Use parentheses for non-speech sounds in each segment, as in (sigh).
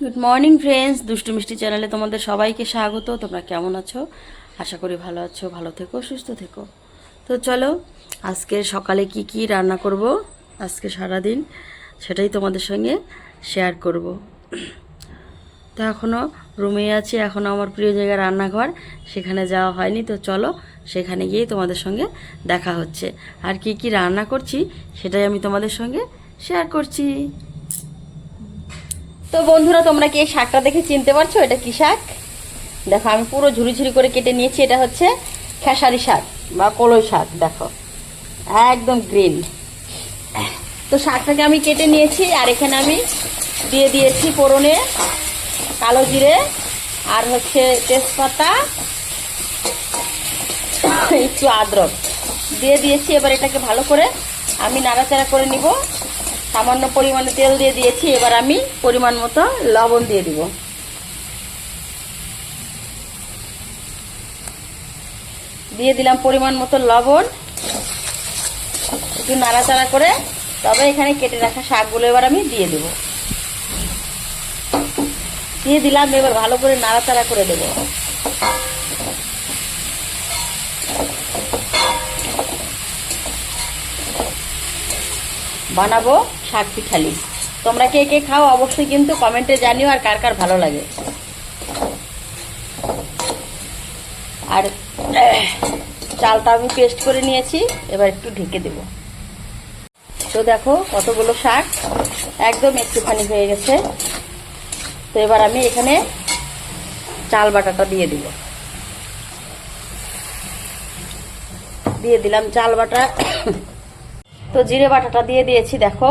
Good morning friends দুষ্টু মিষ্টি চ্যানেলে তোমাদের সবাইকে স্বাগত। তোমরা কেমন আছো? আশা করি ভালো আছো, ভালো থেকো, সুস্থ থেকো। তো চলো, আজকে সকালে কি কি রান্না করব? আজকে সারাদিন সেটাই তোমাদের সঙ্গে শেয়ার করব। তো এখনও রুমে আছি এখনও আমার প্রিয় জায়গা রান্নাঘর, সেখানে যাওয়া হয়নি। তো চলো, সেখানে গিয়েই তোমাদের সঙ্গে দেখা হচ্ছে। আর কি কি রান্না করছি, সেটাই আমি তোমাদের সঙ্গে শেয়ার করছি। তো বন্ধুরা, তোমরা কি এই শাকটা দেখে চিনতে পারছ? এটা কি শাক? দেখো, আমি পুরো ঝুড়ি ঝুড়ি করে কেটে নিয়েছি। এটা হচ্ছে খেসারি শাক বা কলই শাক, দেখো। একদম গ্রিন। তো শাকটাকে আমি কেটে নিয়েছি, আর এখানে আমি দিয়ে দিয়েছি পোড়নে কালো জিরে আর হচ্ছে তেজপাতা, একটু আদরক। দিয়ে দিয়েছি, এবার এটাকে ভালো করে আমি নাড়াচাড়া করে নিব। সামান্য পরিমাণে তেল দিয়ে দিয়েছি, এবার আমি পরিমাণ মতো লবণ দিয়ে দিব। দিয়ে দিলাম পরিমাণ মতো লবণ। একটু নাড়াচাড়া করে, তবে এখানে কেটে রাখা শাকগুলো এবার আমি দিয়ে দেব। দিয়ে দিলাম, এবার ভালো করে নাড়াচাড়া করে দেব। বানাবো শাক পিঠালি। তোমরা কে কে খাও অবশ্যই কিন্তু কমেন্টে জানিও আর কার কার ভালো লাগে। আর, চালটা আমি পেস্ট করে নিয়েছি, এবার একটু ঢেকে দেব। তো দেখো কতগুলো শাক একদম একটুখানি হয়ে গেছে। তো এবার আমি এখানে চাল বাটাটা দিয়ে দিব। দিয়ে দিলাম চাল বাটা। তো জিরে বাটাটা দিয়ে দিয়েছি, দেখো।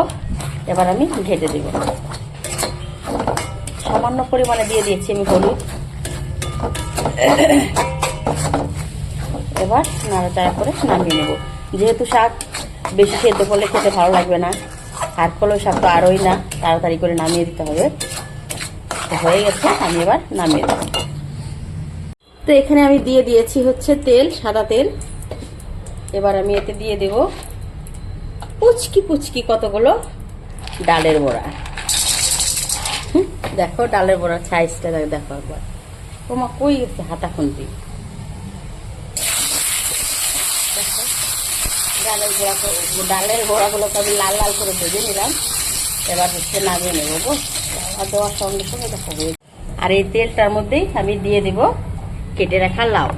এবার আমি ঘেটে দেব। সামান্য পরিমাণে দিয়ে দিয়েছি আমি হলুদ। এবার নাড়াচাড়া করে নামিয়ে নেব। যেহেতু শাক বেশি সেদ্ধ করলে খেতে ভালো লাগবে না, আর কলো শাক তো আরোই না, তাড়াতাড়ি করে নামিয়ে দিতে হবে। হয়ে গেছে, আমি এবার নামিয়ে দেব। তো এখানে আমি দিয়ে দিয়েছি হচ্ছে তেল, সাদা তেল। এবার আমি এতে দিয়ে দেব পুচকি পুচকি কতগুলো? ডালের বড়া। দেখো ডালের বড়া সাইজটা দেখো একবার। তোমার কই গেছে হাতা খুন্তি? ডালের বড়া ডালের বড়াগুলোকে আমি লাল লাল করে ভেজে নিলাম। এবার হচ্ছে নামিয়ে নেব দেওয়ার সঙ্গে সঙ্গে দেখো আর এই তেলটার মধ্যেই আমি দিয়ে দেব কেটে রাখা লাউ।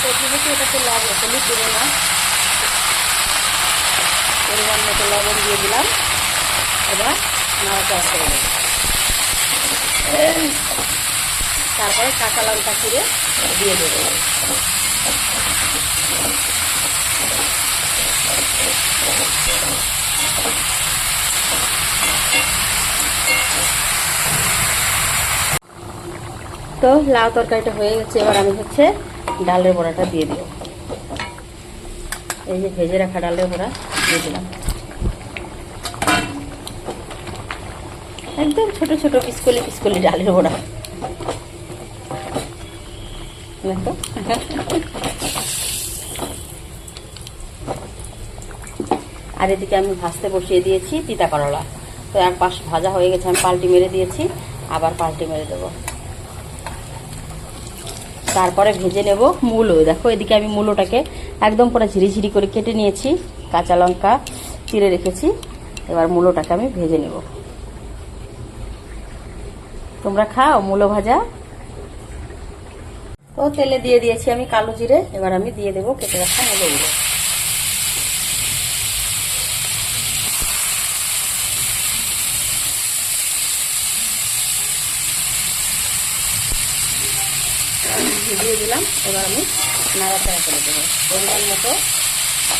তো এটাতে লবণ হলুদ দেবো না পরিমাণ মতো লবণ দিয়ে দিলাম। এবার নাড়াচাড়া করে দেবো তারপরে কাঁচা লঙ্কা চিড়ে দিয়ে দেবো। তো লাউ তরকারিটা হয়ে গেছে, এবার আমি হচ্ছে ডালের বড়াটা দিয়ে দিব। এই যে ভেজে রাখা ডালের বড়া। একদম ছোট ছোট পিসকলি পিসকলি ডালের বড়া। আর এদিকে আমি ভাজতে বসিয়ে দিয়েছি তিতা করলা। তো এক পাশ ভাজা হয়ে গেছে, আমি পাল্টি মেরে দিয়েছি, আবার পাল্টি মেরে দেবো। তারপরে ভেজে নেব মূলো। দেখো, এদিকে আমি মূলোটাকে একদম পুরো ঝিরিঝিরি করে কেটে নিয়েছি। কাঁচা লঙ্কা চিড়ে রেখেছি। এবার মূলোটাকে আমি ভেজে নেব। তোমরা খাও মূলো ভাজা। তো তেলে দিয়ে দিয়েছি আমি কালো জিরে। এবার আমি দিয়ে দেবো কেটে রাখা মূলোগুলো দিয়ে দিলাম। এবার আমি নাড়াচাড়া করে দেবো। পরিমাণ মতো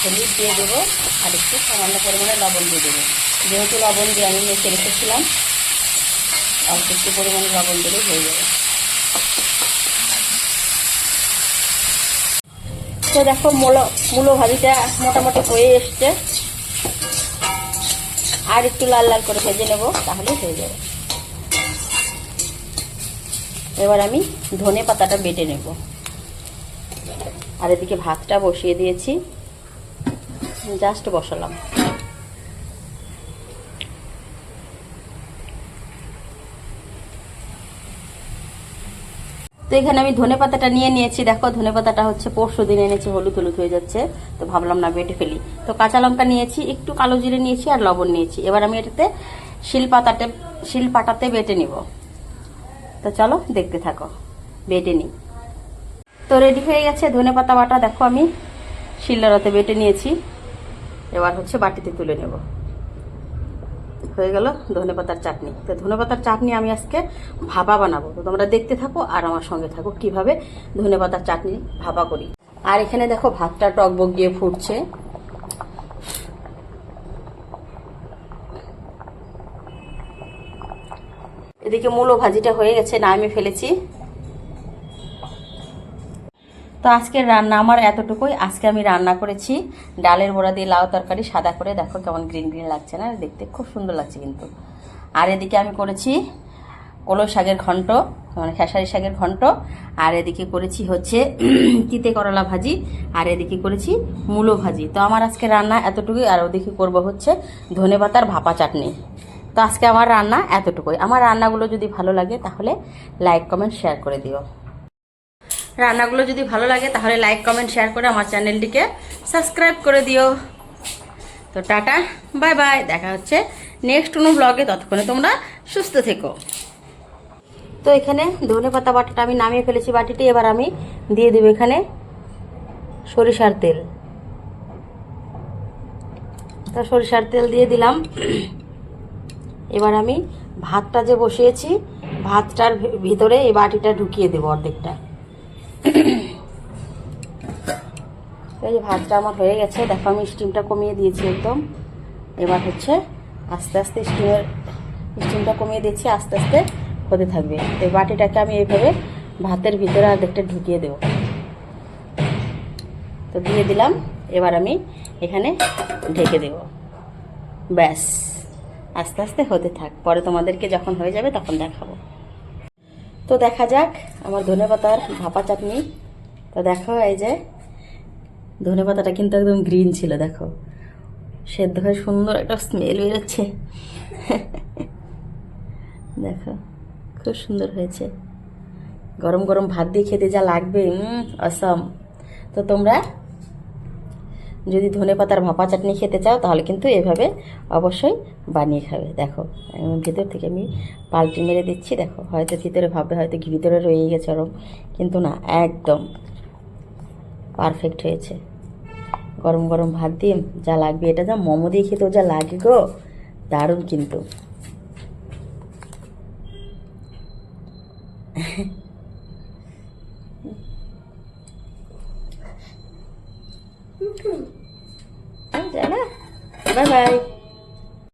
হলুদ দিয়ে দেবো আর একটু সামান্য পরিমাণে লবণ দিয়ে দেবো। যেহেতু লবণ দিয়ে আমি মেখে রেখেছিলাম, অল্প একটু পরিমাণে লবণ দিলেই হয়ে যাবে। তো দেখো মূলো মূলো ভাজিটা মোটামুটি হয়ে এসছে। আর একটু লাল লাল করে ভেজে নেব তাহলে হয়ে যাবে। এবার আমি ধনে পাতাটা বেটে নেব। আর এদিকে ভাতটা বসিয়ে দিয়েছি। জাস্ট বসালাম। তো এখানে আমি ধনে পাতাটা নিয়ে নিয়েছি। দেখো, ধনে পাতাটা হচ্ছে পরশু দিন এনেছি, হলুদ হলুদ হয়ে যাচ্ছে। তো ভাবলাম না, বেটে ফেলি। তো কাঁচা লঙ্কা নিয়েছি, একটু কালো জিরে নিয়েছি আর লবণ নিয়েছি। এবার আমি এটাতে শিল পাতাতে, শিল পাটাতে বেটে নিব। তো চলো, দেখতে থাকো। বেটে নিই। তো রেডি হয়ে গেছে ধনে পাতা বাটা। দেখো আমি শিলনোড়াতে বেটে নিয়েছি। এবার হচ্ছে বাটিতে তুলে নেব। হয়ে গেল ধনে পাতার চাটনি। তো ধনে পাতার চাটনি আমি আজকে ভাপা বানাবো। তো তোমরা দেখতে থাকো আর আমার সঙ্গে থাকো কীভাবে ধনে পাতার চাটনি ভাপা করি। আর এখানে দেখো ভাতটা টকবক গিয়ে ফুটছে। এদিকে মূলো ভাজিটা হয়ে গেছে না আমি ফেলেছি। তো আজকের রান্না আমার এতটুকুই। আজকে আমি রান্না করেছি ডালের বড়া দিয়ে লাউ তরকারি সাদা করে। দেখো কেমন গ্রিন গ্রিন লাগছে না? দেখতে খুব সুন্দর লাগছে কিন্তু। আর এদিকে আমি করেছি কলো শাকের ঘন্ট মানে খেসারি শাকের ঘন্ট। আর এদিকে করেছি হচ্ছে (clears throat) তিতে করলা ভাজি। আর এদিকে করেছি মূলো ভাজি। তো আমার আজকে রান্না এতটুকুই। আর ওদিকে করব হচ্ছে ধনে পাতার ভাপা চাটনি। তো আজকে আমার রান্না এতটুকুই। আমার রান্নাগুলো যদি ভালো লাগে তাহলে লাইক কমেন্ট শেয়ার করে দিও। রান্নাগুলো যদি ভালো লাগে তাহলে লাইক কমেন্ট শেয়ার করে আমার চ্যানেলটিকে সাবস্ক্রাইব করে দিও। তো টাটা বাই বাই দেখা হচ্ছে নেক্সট কোনো ব্লগে ততক্ষণে তোমরা সুস্থ থেকো। তো এখানে ধনে পাতা বাটাটা আমি নামিয়ে ফেলেছি বাটিতে, এবার আমি দিয়ে দেবো এখানে সরিষার তেল। তো সরিষার তেল দিয়ে দিলাম। এবার আমি ভাতটা যে বসিয়েছি, ভাতটার ভিতরে এই বাটিটা ঢুকিয়ে দেবো অর্ধেকটা। এই যে ভাতটা আমার হয়ে গেছে, দেখো আমি স্টিমটা কমিয়ে দিয়েছি একদম। এবার হচ্ছে আস্তে আস্তে স্টিমের স্টিমটা কমিয়ে দিচ্ছি, আস্তে আস্তে হতে থাকবে। এই বাটিটাকে আমি এইভাবে ভাতের ভিতরে অর্ধেকটা ঢুকিয়ে দেবো। তো দিয়ে দিলাম, এবার আমি এখানে ঢেকে দেব। ব্যাস, আস্তে আস্তে হতে থাক। পরে তোমাদেরকে যখন হয়ে যাবে তখন দেখাবো। তো দেখা যাক, আমার ধনে পাতার ভাপা চাটনি। তো দেখো এই যে, ধনে পাতাটা কিন্তু একদম গ্রিন ছিল, দেখো। সেদ্ধ হয়ে সুন্দর একটা স্মেল বেরোচ্ছে। দেখো, খুব সুন্দর হয়েছে। গরম গরম ভাত দিয়ে খেতে যা লাগবে অসম তো তোমরা যদি ধনে পাতার ভাপা চাটনি খেতে চাও, তাহলে কিন্তু এভাবে অবশ্যই বানিয়ে খাবে। দেখো ভিতর থেকে আমি পাল্টি মেরে দিচ্ছি। দেখো, হয়তো ভিতরে ভাববে হয়তো ভিতরে রয়ে গেছে ওরম, কিন্তু না, একদম পারফেক্ট হয়েছে। গরম গরম ভাত দিয়ে যা লাগবে, এটা যা মোমো দিয়ে খেতেও যা লাগে গো, দারুণ কিন্তু। Bye bye